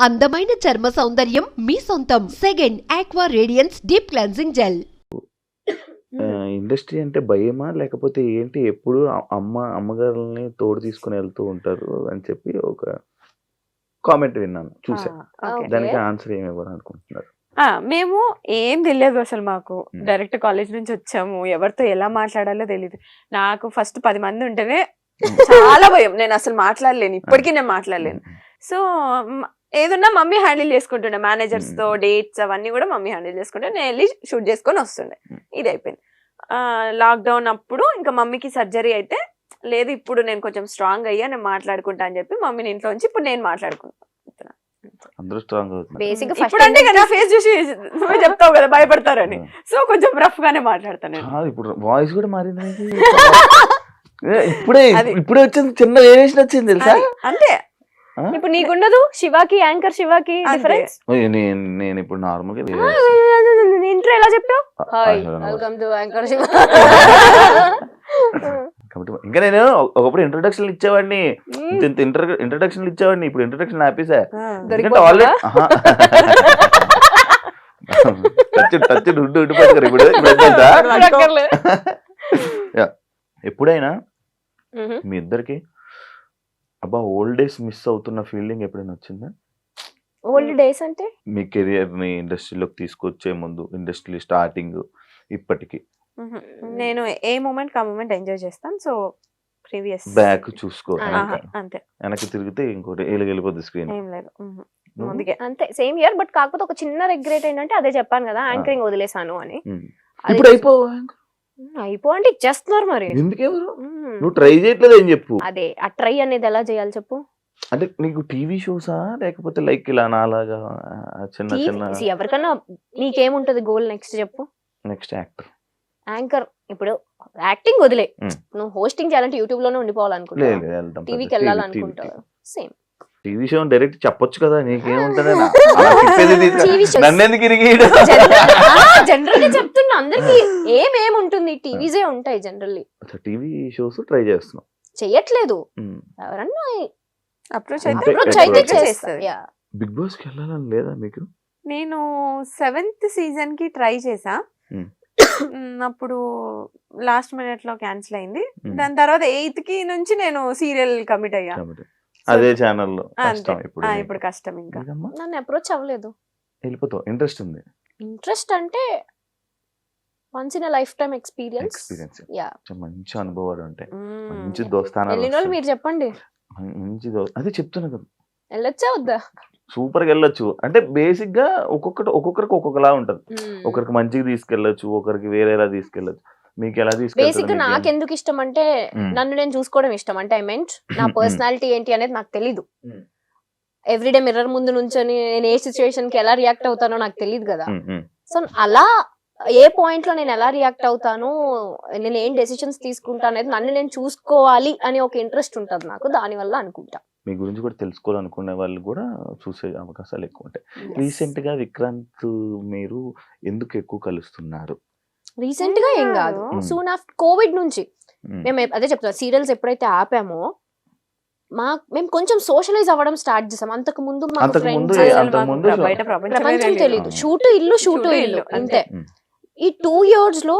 అందమైన చర్మ సౌందర్యం మీ సొంతం. Second aqua radiance deep cleansing gel industry అంటే భయమా? లేకపోతే ఏంటి? ఎప్పుడు అమ్మ అమ్మగారుల్ని తోడు తీసుకుని వెళ్తూ ఉంటారు అని చెప్పి ఒక కామెంట్ విన్నాను చూసా. దానికి ఆన్సర్ ఏమి ఇవ్వాలి అనుకుంటున్నారు? ఆ, మేము ఏం తెలియదు అసలు మాకు. డైరెక్ట్ కాలేజ్ నుంచి వచ్చాము. ఎవరితో ఎలా మాట్లాడాలో తెలియదు నాకు ఫస్ట్ పది మంది ఉంటేనే. చాలా భయం. నేను అసలు మాట్లాడలేను. ఇప్పటికీ నేను మాట్లాడలేను. సో ఏదున్నా మమ్మీ హ్యాండిల్ చేసుకుంటుండే. మేనేజర్స్తో. డేట్స్ అవన్నీ కూడా మమ్మీ హ్యాండిల్ చేసుకుంటే నేను వెళ్ళి షూట్ చేసుకొని వస్తుండే. ఇది అయిపోయింది. లాక్డౌన్ అప్పుడు ఇంకా మమ్మీకి సర్జరీ అయితే లేదు ఇప్పుడు నేను కొంచెం స్ట్రాంగ్ అయ్యా నేను మాట్లాడుకుంటా అని చెప్పి మమ్మీని ఇంట్లో ఉంచి ఇప్పుడు నేను మాట్లాడుకుంటా. అందరూ స్ట్రాంగ్ అవుతున్నారు. బేసిక్ ఇప్పుడు అంటే కదా ఫేస్ చూసి నువ్వే చెప్తావు కదా భయపడతారని. సో కొంచెం రఫ్ గానే మాట్లాడతాను ఇప్పుడు వాయిస్ కూడా మారింది. నీది. ఏ, ఇప్పుడే అది- ఇప్పుడే వచ్చింది చిన్న వేరియేషన్ వచ్చింది తెలుసా? అంతే. ఇప్పుడు నీకుండదు? శివాకి యాంకర్ శివాకి. డిఫరెన్స్ నేను నేను ఇప్పుడు నార్మల్గా ఇంట్లో ఎలా చెప్పావు? Welcome to anchor Shiva. కాబట్టి ఇంకా నేను ఒకప్పుడు ఇంట్రొడక్షన్ ఇచ్చేవాడిని. ఇంత ఇంట్రొడక్షన్ ఇచ్చేవాడిని. ఇప్పుడు ఇంట్రొడక్షన్ ఆపేసా. ఎందుకంటే? ఆల్రెడీ టచ్ టచ్ ఉండి ఉండిపోతారు ఇప్పుడు. ఎప్పుడైనా. మీ ఇద్దరికి అబ్బా ఓల్డ్ డేస్ మిస్ అవుతున్న ఫీలింగ్ ఎప్పుడైనా వచ్చిందా? ఓల్డ్ డేస్ అంటే? మీ కెరియర్ని ఇండస్ట్రీలోకి తీసుకొచ్చే ముందు ఇండస్ట్రీ స్టార్టింగ్ ఇప్పటికి. నేను ఏ మూమెంట్ ఆ మూమెంట్ ఎంజాయ్ చేస్తాను. సో ప్రీవియస్ బ్యాక్ చూసుకో వెనక. అంతే. వెనక్కి తిరిగితే ఇంకోటి వెళ్ళిపోద్ది స్క్రీన్ ఏం లేదు. ముందుకే. అంతే. సేమ్ ఇయర్ బట్ కాకపోతే ఒక చిన్న రిగ్రెట్ ఏంటంటే అదే చెప్పాను కదా యాంకరింగ్ వదిలేసాను అని. ఇప్పుడు అయిపో అయిపో అంటే ఇచ్చేస్తున్నారు మరి ఎందుకెవరు? మ్మ్. నువ్వు ట్రై చేయట్లేదు ఏం చెప్పు? అదే ఆ ట్రై అనేది ఎలా చేయాలి చెప్పు? అంటే నీకు టీవీ షోసా లేకపోతే లైక్ ఇలా నాలాగా చిన్న చిన్న ఎవరికన్నా నీకేముంటది గోల్ నెక్స్ట్ చెప్పు? నెక్స్ట్ యాక్టర్ యాంకర్ ఇప్పుడు యాక్టింగ్ వదిలే. నువ్వు హోస్టింగ్ చేయాలంటే యూట్యూబ్లోనే వెళ్తాం టీవీకి వెళ్ళాలనుకుంటావు సేమ్ టీవీ షో డైరెక్ట్ చెప్పొచ్చు కదా నీకేముంటది అలా తిప్పేది తీసుకో. TV shows. నన్ను ఎందుకు ఇరిగి జనరల్గా చెప్తున్నా అందరికి. ఏమేముంటుంది టీవీసే ఉంటాయి జనరల్లీ. టీవీ షోస్ ట్రై చేస్తున్నాం. చెయ్యట్లేదు. ఎవరన్నా అప్రోచ్ అప్రోచ్ అయితే చేస్తారు. బిగ్ బాస్కి వెళ్ళాలని లేదా మీకు? నేను సెవెంత్ సీజన్కి ట్రై చేసా. అప్పుడు లాస్ట్ మినిట్లో క్యాన్సిల్ అయింది. దాని తర్వాత ఎయిత్కి నుంచి నేను సీరియల్ కమిట్ అయ్యా. అదే ఛానల్లో. కష్టం ఇప్పుడు. ఇప్పుడు కష్టం ఇంకా? నన్ను అప్రోచ్ అవ్వలేదు. వెళ్ళిపోతావు. ఇంట్రెస్ట్ ఉంది. ఇంట్రెస్ట్ అంటే once in life time experience yeah మంచి అనుభవాలు ఉంటాయి. మ్మ్. మంచి దోస్తానాలు వెళ్ళిన. మీరు చెప్పండి. మంచి అదే చెప్తున్నా కదా. వెళ్ళొచ్చా వద్దా? సూపర్గా వెళ్ళొచ్చు. అంటే బేసిక్గా ఒక్కొక్కటి ఒక్కొక్కరికి ఒక్కొక్కలా ఉంటది. ఒకరికి మంచిగా తీసుకెళ్ళొచ్చు ఒకరికి వేరేలా తీసుకెళ్ళొచ్చు. మీకు ఎలా బేసిక్ తీసుకెళ్తారు నాకు ఎందుకు ఇష్టం అంటే మ్మ్. నన్ను నేను చూసుకోవడం ఇష్టం అంటే ఐ మెంట్ నా. పర్సనాలిటీ ఏంటి అనేది నాకు తెలీదు. ఎవ్రీడే మిర్రర్ ముందు నుంచొని నేను ఏ సిచ్యువేషన్కి ఎలా రియాక్ట్ అవుతానో నాకు తెలియదు కదా. సో అలా ఏ పాయింట్లో నేను ఎలా రియాక్ట్ అవుతాను నేను ఏం డెసిషన్స్ తీసుకుంటా అనేది నన్ను నేను చూసుకోవాలి అని ఒక ఇంట్రెస్ట్ ఉంటుంది నాకు దాని వల్ల అనుకుంటా మీ గురించి కూడా తెలుసుకోవాలనుకునే వాళ్ళు కూడా చూసే అవకాశాలు ఎక్కువ ఉంటాయి రీసెంట్గా విక్రాంత్ మీరు ఎందుకు ఎక్కువ కలుస్తున్నారు రీసెంట్గా ఏం కాదు. సూన్ ఆఫ్టర్ కోవిడ్ నుంచి. మేము. అదే చెప్తున్నా సీరియల్స్ ఎప్పుడైతే ఆపామో మా మేము కొంచెం సోషలైజ్ అవ్వడం స్టార్ట్ చేసాం. అంతకు ముందు ప్రపంచం తెలియదు. షూటు ఇల్లు షూటు ఇల్లు అంతే. ఈ టూ ఇయర్స్లో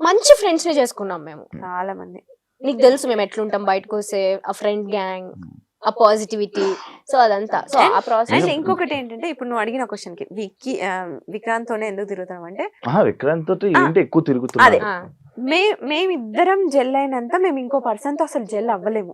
మంచి ఫ్రెండ్స్ని చేసుకున్నాం మేము. చాలా మంది. నీకు తెలుసు మేము ఎట్లుంటాం బయటకు వస్తే ఆ ఫ్రెండ్ గ్యాంగ్ ఆ పాజిటివిటీ సో అదంతా. సో ఆ అండ్ ప్రాసెస్ ఇంకొకటి ఏంటంటే ఇప్పుడు నువ్వు అడిగిన క్వశ్చన్కి విక్కీ ఆ, విక్రాంత్ తోనే ఎందుకు తిరుగుతాం అంటే విక్రాంత్ తోటి ఏంటి? ఎక్కువ తిరుగుతున్నారు మే మేమిద్దరం జెల్ అయినంత మేము ఇంకో పర్సన్తో అసలు జెల్ అవ్వలేము.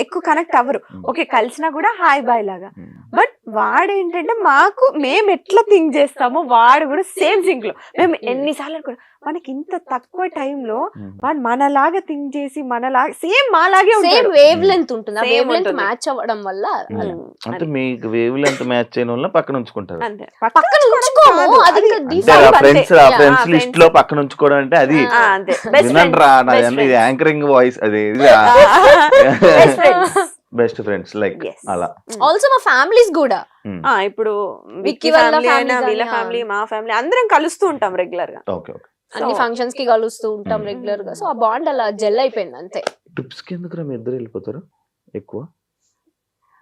ఎక్కువ కనెక్ట్ అవ్వరు. ఓకే కలిసినా కూడా హాయ్ బాయ్ లాగా. బట్ వాడు ఏంటంటే మాకు మేము ఎట్లా థింక్ చేస్తామో వాడు కూడా సేమ్ థింక్లో. మేము ఎన్నిసార్లు అనుకున్నాం మనకి ఇంత తక్కువ టైంలో ఉమ్. వాడు మనలాగా థింక్ చేసి మనలాగా సేమ్ మాలాగే సేమ్ వేవ్ లెంత్ ఉంటుంది. Wavelength. మ్యాచ్ అవ్వడం వల్ల. ఉమ్, అంటే. మీకు వేవ్ లెంత్ మ్యాచ్ అయిన వాళ్ళ పక్కన ఉంచుకుంటారు. అంతే. పక్కన ఉంచుకోము. అది. Friends friends list. లో పక్కన ఉంచుకోవడం అంటే అది ఆ, అంతే. బెస్ట్ వినండి రా నాది ఇది యాంకరింగ్ వాయిస్ అది బెస్ట్ ఫ్రెండ్స్ లైక్. అలా. ఆల్సో మా ఫ్యామిలీస్ కూడా. ఉమ్. ఆ ఇప్పుడు విక్కీ వాళ్ళ ఫ్యామిలీ వీళ్ళ ఫ్యామిలీ మా ఫ్యామిలీ అందరం కలుస్తూ ఉంటాం రెగ్యులర్గా ఓకే ఓకే అన్ని ఫంక్షన్స్కి కలుస్తూ ఉంటాం Mm. రెగ్యులర్గా సో ఆ బాండ్ అలా జెల్ అయిపోయింది అంతే. ట్రిప్స్కి ఎందుకు మీ ఇద్దరు వెళ్ళిపోతారు ఎక్కువ?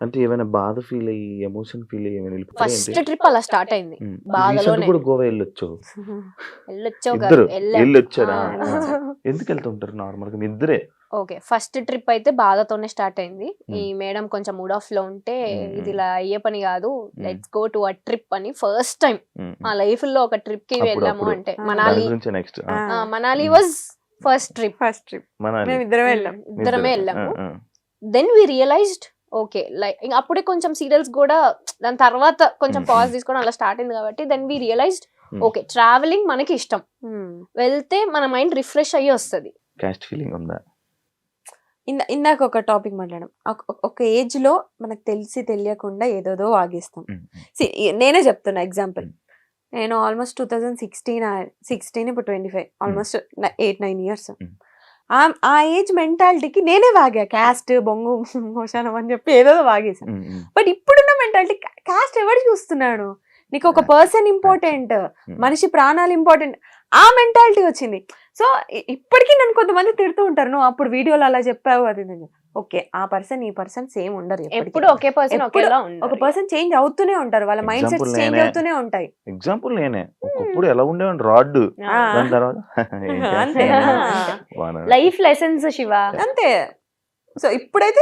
అంటే ఏమైనా బాధ ఫీల్ అయ్యి ఎమోషన్ ఫీల్ అయ్యి ఏమైనా వెళ్ళిపోతారా ఫస్ట్? ట్రిప్ అలా స్టార్ట్ అయింది. ఉమ్. బాధలోనే. కూడా గోవా వెళ్ళొచ్చు. వెళ్ళొచ్చావు ఇద్దరు వెళ్ళాం. వెళ్ళి వచ్చారా ఆ, ఎందుకు వెళ్తుంటారు నార్మల్గా? మీ ఇద్దరే? ఓకే. ఫస్ట్ ట్రిప్ అయితే బాధతోనే స్టార్ట్ అయింది. ఈ. మేడం కొంచెం మూడ్ ఆఫ్లో ఉంటే. ఇది ఇలా అయ్యే పని కాదు. Let's go to a trip అని ఫస్ట్ టైం. మా లైఫ్లో ఒక ట్రిప్కి వెళ్ళాము. అంటే Manali Manali. Was first trip. First trip. మేము ఇద్దరం వెళ్ళాం. ఇద్దరమే వెళ్ళాము. Then we realised okay like ఇంకా అప్పుడే కొంచెం సీరియల్స్ కూడా దాని తర్వాత కొంచెం. పాజ్ తీసుకోవడం అలా స్టార్ట్ అయింది కాబట్టి then we realised. Okay travelling మనకి ఇష్టం. వెళ్తే మన మైండ్ రిఫ్రెష్ అయ్యి వస్తుంది. క్యాస్ట్ ఫీలింగ్ ఉందా ఇందా ఇందాక ఒక టాపిక్ మాట్లాడాం. ఒక- ఏజ్లో మనకు తెలిసి తెలియకుండా ఏదోదో వాగిస్తాం. నేనే చెప్తున్నా ఎగ్జాంపుల్. నేను almost two thousand sixteen sixteen ఇప్పుడు twenty five. Almost eight nine years. ఆ ఏజ్ మెంటాలిటీకి నేనే వాగా. క్యాస్ట్ బొంగు మోషానం అని చెప్పి ఏదో వాగేసాను. బట్ ఇప్పుడున్న మెంటాలిటీ క్యాస్ట్ ఎవరు చూస్తున్నాడు? నీకు ఒక పర్సన్ ఇంపార్టెంట్. మనిషి ప్రాణాలు ఇంపార్టెంట్. ఆ మెంటాలిటీ వచ్చింది. సో ఇప్పటికీ నన్ను కొంతమంది తిడుతూ ఉంటారు నువ్వు అప్పుడు వీడియోలో అలా చెప్పావు అది ఓకే ఆ పర్సన్ ఈ పర్సన్ సేమ్ ఉండరు ఎప్పటికీ. ఎప్పుడు ఒకే పర్సన్ ఒకేలా ఒక పర్సన్ చేంజ్ అవుతూనే ఉంటారు వాళ్ళ మైండ్ సెట్స్ Example చేంజ్. అవుతూనే ఉంటాయి. ఎగ్జాంపుల్ నేనే. ఒకప్పుడు ఎలా ఉండేవాడిని? రాడ్. దాని తర్వాత లైఫ్ లెసన్స్ శివ. అంతే. సో ఇప్పుడైతే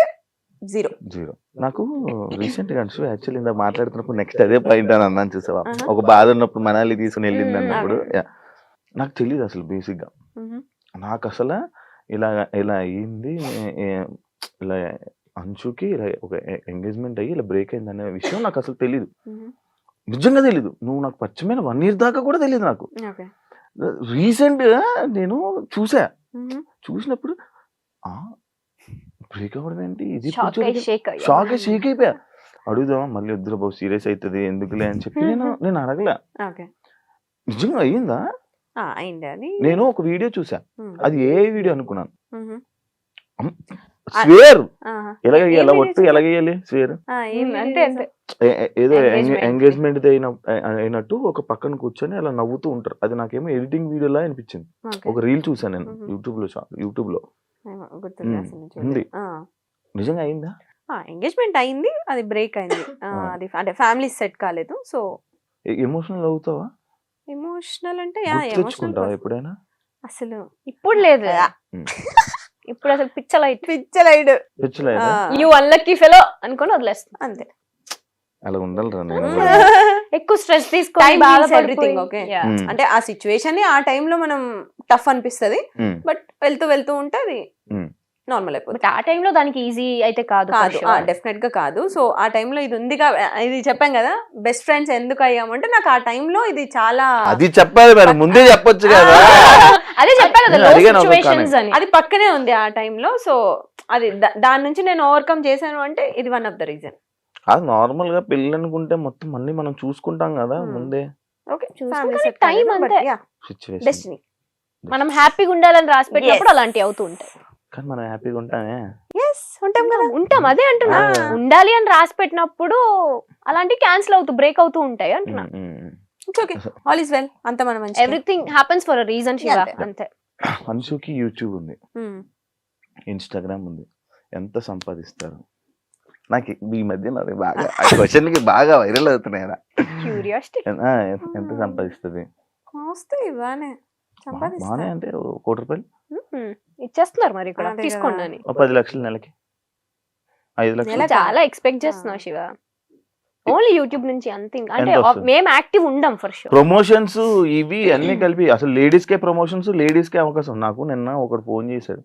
జీరో. జీరో. నాకు రీసెంట్గా యాక్చువల్లీ ఇందాక మాట్లాడుతున్నప్పుడు నెక్స్ట్ అదే పాయింట్ అని అన్నాను చూసావా. ఒక బాధ ఉన్నప్పుడు మనాలి తీసుకుని వెళ్ళింది. అన్నప్పుడు. నాకు తెలియదు అసలు బేసిక్గా నాకు అసలు ఇలా ఇలా అయ్యింది ఇలా అంచుకి ఇలా ఒక ఎంగేజ్మెంట్ అయ్యి ఇలా బ్రేక్ అయింది అనే విషయం నాకు అసలు తెలియదు నిజంగా తెలీదు. నువ్వు నాకు పరిచయమైన వన్ ఇయర్ దాకా కూడా తెలియదు నాకు. ఓకే. రీసెంట్గా నేను చూసా. చూసినప్పుడు బ్రేక్ అవ్వడం ఏంటి? ఇది షాక్ షేక్ అయిపోయా. అడుగుదామా మళ్ళీ వద్దురా బాబు సీరియస్ అవుతుంది ఎందుకులే అని చెప్పి నేను నేను అడగలే. నిజంగా అయ్యిందా? నేను ఒక వీడియో చూసా మ్మ్. అది ఏ వీడియో అనుకున్నాను. స్వేర్ ఆహా. ఎలాగ ఏ ఎలా video ఒట్టు? ఎలాగేయాలి స్వేర్ ఏదో. ఎంగేజ్మెంట్ అయిన అయినట్టు ఒక పక్కన కూర్చొని అలా నవ్వుతూ ఉంటారు అది నాకేమో ఎడిటింగ్ వీడియోలా అనిపించింది. ఒక రీల్ చూసాను నేను. యూట్యూబ్లో యూట్యూబ్లో. ఉంది. నిజంగా అయిందా ఎంగేజ్మెంట్ అయింది అది బ్రేక్ అయింది. అది అంటే ఫ్యామిలీ సెట్ కాలేదు సో ఎమోషనల్ అవుతావా ఎమోషనల్ అంటే యా ఎమోషనల్ ఎప్పుడైనా అసలు ఇప్పుడు లేదు. ఇప్పుడు అసలు పిచ్చలైట్ పిచ్చలైడ్ పిచ్చలేదా యూ అన్లక్కీ ఫెలో అనుకొని వదిలేస్తాం అంతే అలా ఉండాలిరా నేను. ఎక్కువ స్ట్రెస్ తీసుకొని. Yeah. మ్మ్. అంటే ఆ సిచ్యువేషన్ ఆ time లో మనం టఫ్ అనిపిస్తది. బట్ వెళ్తూ వెళ్తూ ఉంటే అది. నార్మల్ అయిపోతుంది. బట్ ఆ టైంలో దానికి ఈజీ అయితే కాదు కాదు. డెఫినెట్గా కాదు. సో ఆ టైంలో ఇది ఉంది ఇది చెప్పాం కదా బెస్ట్ ఫ్రెండ్స్ ఎందుకు అయ్యామంటే నాకు ఆ టైంలో ఇది చాలా అది చెప్పాలి మరి ముందే చెప్పొచ్చు కదా. అదే చెప్పా కదా అని. అది పక్కనే ఉంది ఆ టైంలో. సో అది దా- దాని నుంచి నేను ఓవర్కమ్ చేశాను అంటే ఇది వన్ ఆఫ్ ద రీజన్ అది నార్మల్గా పెళ్ళి అనుకుంటే మొత్తం అన్ని మనం చూసుకుంటాం కదా మ్మ్. ముందే. ఓకే time అంతే. డెస్టినీ మనం హ్యాపీగా ఉండాలని రాసి పెట్టినప్పుడు. అలాంటివి అవుతూ ఉంటాయి. కానీ మనం హ్యాపీగా ఉంటామే. ఎస్ ఉంటాం కదా. ఉంటాం. అదే అంటున్నా. ఉండాలి అని రాసి పెట్టినప్పుడు అలాంటివి క్యాన్సిల్ అవుతూ బ్రేక్ అవుతూ ఉంటాయి అంటున్నా. It's okay all is well అంత మనం మంచి everything happens for reason Shiva అంతే. అంశుకి యూట్యూబ్ ఉంది. ఇన్స్టాగ్రామ్ ఉంది. ఎంత సంపాదిస్తారు? నాకు ఈ మధ్య నాకు బాగా ఆ క్వశ్చన్కి బాగా వైరల్ అవుతున్నాయి కదా. క్యూరియాసిటీ ఆ, ఎంత సంపాదిస్తుంది? వస్తాయి బానే బాగానే సంపాదిస్తా. అంటే ఓ కోటి రూపాయలు? ఇచ్చేస్తున్నారు మరి ఇక్కడ. అదే తీసుకోండి. అని. ఓ పది లక్షలు నెలకి. ఐదు లక్షలు? చాలా ఎక్స్పెక్ట్ చేస్తున్నావు శివ. ఓన్లీ యూట్యూబ్ నుంచి అంత ఇంకా- అంటే ఎంత వస్తుంది? మేము యాక్టివ్ ఉండం ఫర్ షూర్ ప్రమోషన్స్ ఇవి అన్ని కలిపి అసలు లేడీస్ కే ప్రమోషన్స్ లేడీస్ కే అవకాశం. నాకు నిన్న ఒకడు ఫోన్ చేశాడు.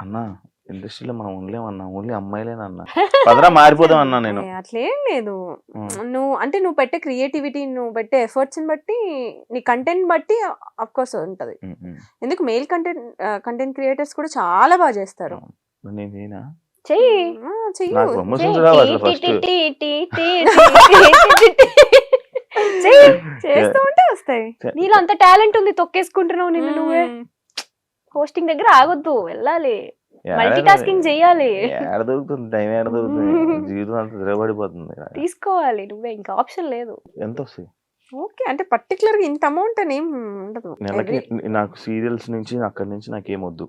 అన్నా ఇండస్ట్రీలో మనం ఉండలేమన్నా ఓన్లీ అమ్మాయిలేనన్నా. పదరా మారిపోదాం అన్నా నేను. అట్లేం లేదు. నువ్వు అంటే నువ్వు పెట్టే క్రియేటివిటీ నువ్వు పెట్టే ఎఫర్ట్స్ బట్టి నీ కంటెంట్ బట్టి అఫ్ కోర్స్ ఉంటది. ఎందుకు మెయిల్ కంటెంట్ కంటెంట్ క్రియేటర్స్ కూడా చాలా బాగా చేస్తారు? చెయ్యి. చేస్తూ ఉంటే వస్తాయి. నీలో అంత టాలెంట్ ఉంది తొక్కేసుకుంటున్నావు నిన్ను నువ్వే. హోస్టింగ్ దగ్గర ఆగొద్దు వెళ్ళాలి. మల్టీ టాస్కింగ్ చెయ్యాలి ఏడ దొరుకుతుంది? టైం ఏడ దొరుకుతుంది? జీవితం అంతా తిరగబడిపోతుంది తీసుకోవాలి నువ్వే ఇంకా ఆప్షన్ లేదు. ఎంత వస్తాయి ఓకే అంటే పర్టికులర్గా ఇంత అమౌంట్ అని ఏం ఉండదు. నెలకి నాకు సీరియల్స్ నుంచి అక్కడి నుంచి నాకేం వద్దు.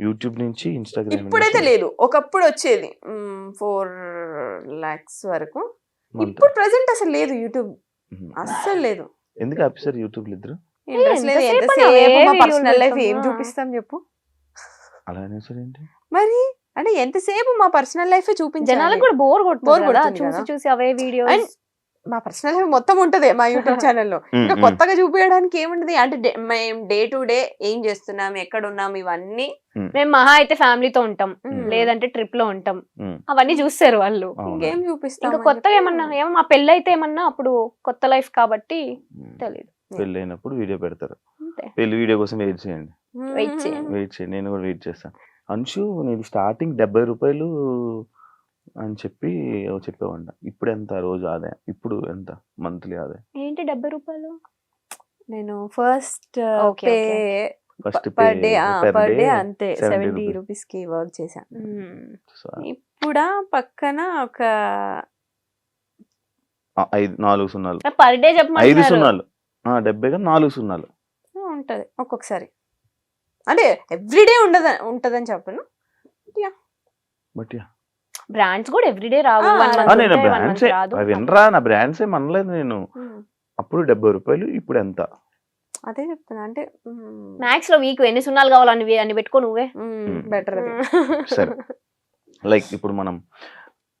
యూట్యూబ్ నుంచి ఇన్స్టాగ్రామ్ ఇప్పుడైతే లేదు. ఒకప్పుడు వచ్చేది ఫోర్ లాక్స్ వరకు. ఇప్పుడు ప్రెసెంట్ అసలు లేదు యూట్యూబ్. అస్సలు లేదు. ఎందుకు ఆపిస్తారు యూట్యూబ్ ఇద్దరు? ఇంట్రెస్ట్ లేదు. ఎంతసేపు మా పర్సనల్ లైఫ్ ఏం? చూపిస్తాం చెప్పు? అలా మరి? అంటే ఎంతసేపు మా పర్సనల్ లైఫ్ చూపించాలి? జనాలకు కూడా బోర్ కొడుతుంది చూసి. చూసి అవే వీడియోస్. And మా పర్సనల్ లైఫ్ మొత్తం ఉంటది మా యూట్యూబ్ ఛానల్లో. ఇంకా కొత్తగా చూపించడానికి ఏముంటది? అంటే డే- మేము డే టు డే ఏం చేస్తున్నాం? ఎక్కడ ఉన్నాం ఇవన్నీ మేము మహా అయితే ఫ్యామిలీతో ఉంటాం. లేదంటే ట్రిప్లో ఉంటాం అవన్నీ చూస్తారు వాళ్ళు? ఇంకేం చూపిస్తాం ఇంకా కొత్తగా ఏమన్నా ఏమో మా పెళ్ళి అయితే ఏమన్నా అప్పుడు కొత్త లైఫ్ కాబట్టి. తెలియదు పెళ్ళి అయినప్పుడు వీడియో పెడతారు. పెళ్ళి వీడియో కోసం వెయిట్ చేయండి? Wait చేయండి. వెయిట్ చేయండి నేను కూడా వెయిట్ చేస్తాను అంశు నేను స్టార్టింగ్ డెబ్బై రూపాయలు అని చెప్పి ఏవో చెప్పేవాడిన. ఇప్పుడు ఎంత? రోజు ఆదాయం. ఇప్పుడు ఎంత? మంత్లీ ఆదాయం. ఏంటి డెబ్బై రూపాయలు? నేను first pay okay. First per day per day అంతే 70 సెవెంటీ. రూపీస్. కి వర్క్ చేశాను. ఇప్పుడు పక్కన ఒక ఐదు నాలుగు సున్నాలు. పర్ డే ఐదు చెప్పమంటున్నారు. సున్నాలు. ఆ, డెబ్బై కదా నాలుగు సున్నాలు. ఉంటది. ఒక్కొక్కసారి. అంటే ఎవ్రీడే ఉండదు ఉంటదని చెప్పను. But yeah. బ్రాండ్స్ కూడా ఎవ్రీడే రావు. నేను బ్రాండ్స్ వినరా? నా బ్రాండ్స్ ఏం అనలేదు నేను. అప్పుడు డెబ్బై రూపాయలు ఇప్పుడు ఎంత? అదే చెప్తున్నా. అంటే మ్యాథ్స్లో వీక్ ఎన్ని సున్నాలు కావాలని అని పెట్టుకో నువ్వే. బెటర్ అది. సరే. లైక్ ఇప్పుడు మనం